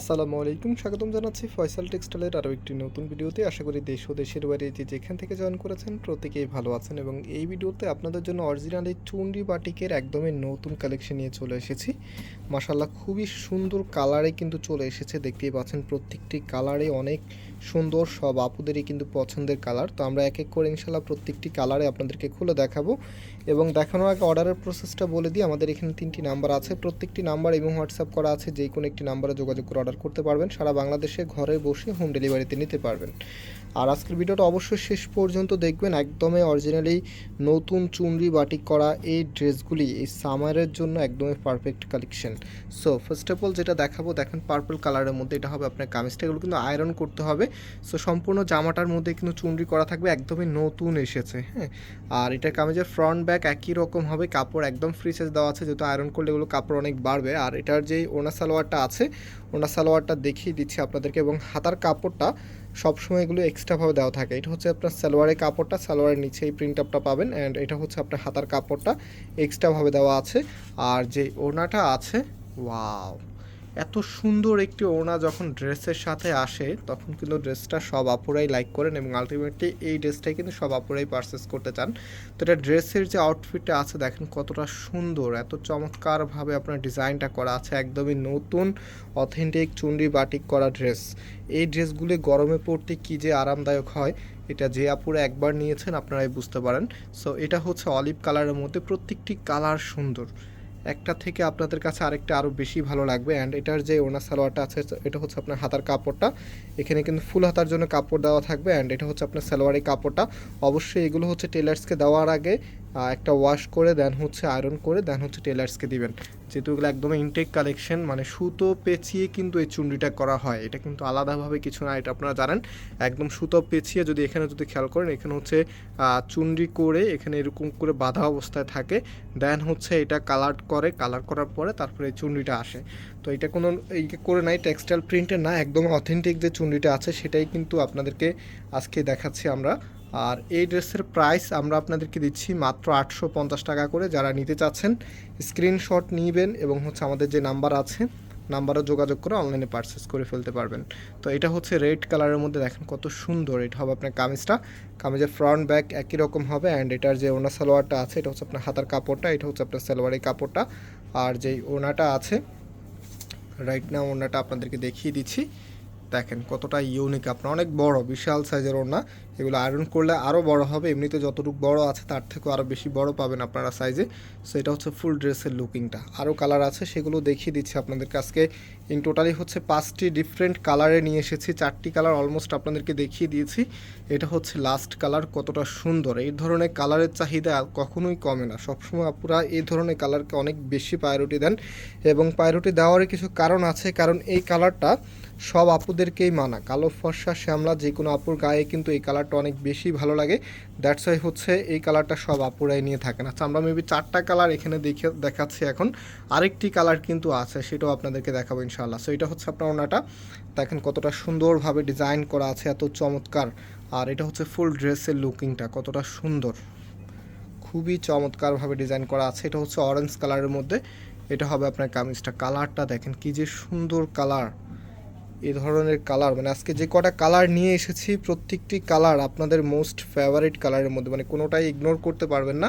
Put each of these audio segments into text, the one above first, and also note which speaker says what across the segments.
Speaker 1: আসসালামু আলাইকুম, স্বাগতম জানাচ্ছি ফয়সাল টেক্সটাইলের আরও একটি নতুন ভিডিওতে। আশা করি দেশ ও দেশের বাইরে যে যেখান থেকে জয়েন করেছেন প্রত্যেকেই ভালো আছেন এবং এই ভিডিওতে আপনাদের জন্য অরিজিনাল এই চুন্ডি বাটিকের একদমই নতুন কালেকশন নিয়ে চলে এসেছি। মাসাল্লাহ খুবই সুন্দর কালারে কিন্তু চলে এসেছে, দেখতেই পাচ্ছেন প্রত্যেকটি কালারে অনেক সুন্দর সব আপুদেরই কিন্তু পছন্দের কালার। তো আমরা এক এক করে ইনশাল্লাহ প্রত্যেকটি কালারে আপনাদেরকে খুলে দেখাবো। এবং দেখানোর আগে অর্ডারের প্রসেসটা বলে দিই, আমাদের এখানে তিনটি নাম্বার আছে। প্রত্যেকটি নাম্বার এবং হোয়াটসঅ্যাপ করা আছে, যে কোনো একটি নাম্বারে যোগাযোগ করে অর্ডার করতে পারবেন। সারা বাংলাদেশে ঘরে বসে হোম ডেলিভারিতে নিতে পারবেন। আর আজকের ভিডিওটা অবশ্যই শেষ পর্যন্ত দেখবেন। একদমই অরিজিনালি নতুন চুনরি বাটিক করা এই ড্রেসগুলি এই সামারের জন্য একদমই perfect collection so first of all যেটা দেখাবো, দেখেন পার্পল কালারের মধ্যে এটা হবে আপনার কামিজটা। এগুলো কিন্তু আয়রন করতে হবে। সো সম্পূর্ণ জামাটার মধ্যে কিন্তু চুনরি করা থাকবে, একদমই নতুন এসেছে হ্যাঁ? আর এটার কামিজের ফ্রন্ট ব্যাক একই রকম হবে, কাপড় একদম ফ্রি সাইজ দেওয়া আছে, যেহেতু আয়রন করলে এগুলো কাপড় অনেক বাড়বে। আর এটার যেই ওনা সালোয়ারটা আছে ওনা সালোয়ারটা দেখিয়ে দিচ্ছি আপনাদেরকে, এবং হাতার কাপড়টা সবসময় এগুলো এক্সট্রাভাবে দেওয়া থাকে। এটা হচ্ছে আপনার সালোয়ারের কাপড়টা, সালোয়ারের নিচে এই প্রিন্ট আপটা পাবেন অ্যান্ড এটা হচ্ছে আপনার হাতার কাপড়টা এক্সট্রাভাবে দেওয়া আছে। আর যে ওনাটা আছে ওয়াও এত সুন্দর একটি ওড়না যখন ড্রেসের সাথে আসে, তখন কিন্তু ড্রেসটা সব আপুরাই লাইক করেন এবং আলটিমেটলি এই ড্রেসটাই কিন্তু সব আপুরাই পারচেস করতে চান। তো এটা ড্রেসের যে আউটফিটটা আছে, দেখেন কতটা সুন্দর, এত চমৎকারভাবে আপনার ডিজাইনটা করা আছে, একদমই নতুন অথেন্টিক চুন্ডি বাটিক করা ড্রেস এই ড্রেসগুলি গরমে পড়তে কী যে আরামদায়ক হয়, এটা যে আপুরা একবার নিয়েছেন আপনারাই বুঝতে পারেন। সো এটা হচ্ছে অলিভ কালারের মধ্যে প্রত্যেকটি কালার সুন্দর। একটা থেকে আপনাদের কাছে আরেকটা আরও বেশি ভালো লাগবে। অ্যান্ড এটার যে ওনার সালোয়ারটা আছে, এটা হচ্ছে আপনার হাতার কাপড়টা। এখানে কিন্তু ফুল হাতার জন্য কাপড় দেওয়া থাকবে। অ্যান্ড এটা হচ্ছে আপনার সালোয়ারের কাপড়টা। অবশ্যই এগুলো হচ্ছে টেলার্সকে দেওয়ার আগে একটা ওয়াশ করে দেন হচ্ছে আয়রন করে দেন হচ্ছে টেলার্সকে দিবেন। যেহেতু এগুলো একদম ইনটেক কালেকশন মানে সুতো পেঁচিয়ে কিন্তু এই চুন্ডিটা করা হয়। এটা কিন্তু আলাদাভাবে কিছু না, এটা আপনারা জানেন। একদম সুতো পেঁচিয়ে যদি এখানে যদি খেয়াল করেন, এখানে হচ্ছে চুন্ডি করে এখানে এরকম করে বাঁধা অবস্থায় থাকে। দেন হচ্ছে এটা কালার করে কালার করার পরে তারপরে এই চুন্ডিটা আসে। তো এটা কোনো এই করে নাই টেক্সটাইল প্রিন্টের না, একদম অথেন্টিক যে চুন্ডিটা আছে, সেটাই কিন্তু আপনাদেরকে আজকে দেখাচ্ছি আমরা। আর এই ড্রেসের প্রাইস আমরা আপনাদেরকে দিচ্ছি মাত্র আটশো পঞ্চাশ টাকা করে। যারা নিতে চাচ্ছেন স্ক্রিনশট নিবেন এবং হচ্ছে আমাদের যে নাম্বার আছে নাম্বারও যোগাযোগ করে অনলাইনে পারচেস করে ফেলতে পারবেন। তো এটা হচ্ছে রেড কালারের মধ্যে দেখেন কত সুন্দর। এটা হবে আপনার কামিজটা। কামিজের ফ্রন্ট ব্যাক একই রকম হবে অ্যান্ড এটার যে ওনা সালোয়ারটা আছে, এটা হচ্ছে আপনার হাতার কাপড়টা, এটা হচ্ছে আপনার সালোয়ারের কাপড়টা। আর যেই ওনাটা আছে রাইট না ওনাটা আপনাদেরকে দেখিয়ে দিচ্ছি। দেখেন কতটা ইউনিক আপনার অনেক বড়, বিশাল সাইজের ওড়না। এগুলো আয়রন করলে আরও বড় হবে। এমনিতে যতটুকু বড় আছে তার থেকেও আরও বেশি বড় পাবেন আপনারা সাইজে সো এটা হচ্ছে ফুল ড্রেসের লুকিংটা আরও কালার আছে, সেগুলো দেখিয়ে দিচ্ছি আপনাদেরকে আজকে। ইন টোটালি হচ্ছে পাঁচটি ডিফারেন্ট কালারে নিয়ে এসেছি। চারটি কালার অলমোস্ট আপনাদেরকে দেখিয়ে দিয়েছি। এটা হচ্ছে লাস্ট কালার কতটা সুন্দর। এই ধরনের কালারের চাহিদা কখনোই কমে না। সবসময় আপুরা এই ধরনের কালারকে অনেক বেশি প্রায়োরিটি দেন। এবং প্রায়োরিটি দেওয়ারই কিছু কারণ আছে। কারণ এই কালারটা সব আপুদেরকেই মানা কালো ফর্সা, শ্যামলা যে কোনো আপুর গায়ে কিন্তু এই কালারটা অনেক বেশি ভালো লাগে। দ্যাটস ওয়াই হচ্ছে এই কালারটা সব আপুরাই নিয়ে থাকেন। আচ্ছা আমরা মেবি চারটা কালার এখানে দেখে, দেখাচ্ছি এখন। আরেকটি কালার কিন্তু আছে, সেটাও আপনাদেরকে দেখাবো ইনশাআল্লাহ। সো এটা হচ্ছে আপনার ওনাটা। দেখেন কতটা সুন্দরভাবে ডিজাইন করা আছে, এত চমৎকার। আর এটা হচ্ছে ফুল ড্রেসের লুকিংটা কতটা সুন্দর। খুবই চমৎকারভাবে ডিজাইন করা আছে। এটা হচ্ছে অরেঞ্জ কালারের মধ্যে। এটা হবে আপনার কামিজটা। কালারটা দেখেন, কি যে সুন্দর কালার এই ধরনের কালার মানে আজকে যে কটা কালার নিয়ে এসেছি, প্রত্যেকটি কালার আপনাদের মোস্ট ফেভারিট কালারের মধ্যে মানে কোনোটাই ইগনোর করতে পারবেন না।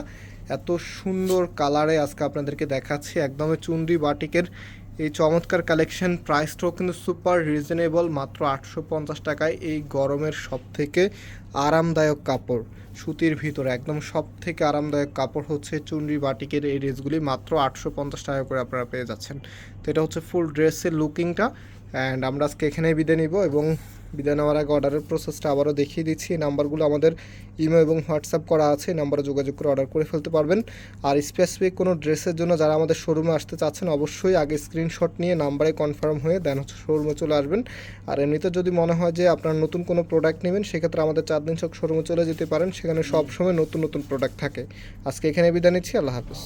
Speaker 1: এত সুন্দর কালারে আজকে আপনাদেরকে দেখাচ্ছি, একদমই চুন্ডি বাটিকের এই চমৎকার কালেকশন প্রাইসটাও কিন্তু সুপার রিজনেবল মাত্র আটশো পঞ্চাশ টাকায় এই গরমের সব থেকে আরামদায়ক কাপড়, সুতির ভিতরে, একদম সব থেকে আরামদায়ক কাপড় হচ্ছে চুনরি বাটিকের এই ড্রেসগুলি মাত্র আটশো পঞ্চাশ টাকা করে আপনারা পেয়ে যাচ্ছেন। তো এটা হচ্ছে ফুল ড্রেসের লুকিংটা অ্যান্ড আমরা আজকে এখানেই বিদায় নিব এবং বিদায় নেওয়ার আগে অর্ডারের প্রসেসটা আবারও দেখিয়ে দিচ্ছি। নাম্বারগুলো আমাদের ইমেল এবং হোয়াটসঅ্যাপ করা আছে নাম্বারে যোগাযোগ করে অর্ডার করে ফেলতে পারবেন। আর স্পেসিফিক কোনো ড্রেসের জন্য যারা আমাদের শোরুমে আসতে চাচ্ছেন, অবশ্যই আগে স্ক্রিনশট নিয়ে নাম্বারে কনফার্ম হয়ে দেন হচ্ছে শোরুমে চলে আসবেন। আর এমনিতে যদি মনে হয় যে আপনার নতুন কোনো প্রোডাক্ট নেবেন, সেক্ষেত্রে আমাদের চার দিন চক শোরুমে চলে যেতে পারেন। সেখানে সবসময় নতুন নতুন প্রোডাক্ট থাকে। আজকে এখানে বিদায় নিচ্ছি, আল্লাহ হাফিজ।